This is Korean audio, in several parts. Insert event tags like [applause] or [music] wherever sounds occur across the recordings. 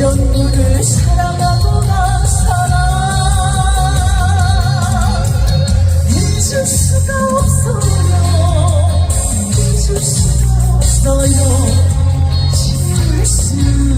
이전 너를 사랑하고 나서라. 잊을 수가 없어요. 잊을 수가 없어요. 지울 수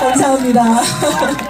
감사합니다. [laughs]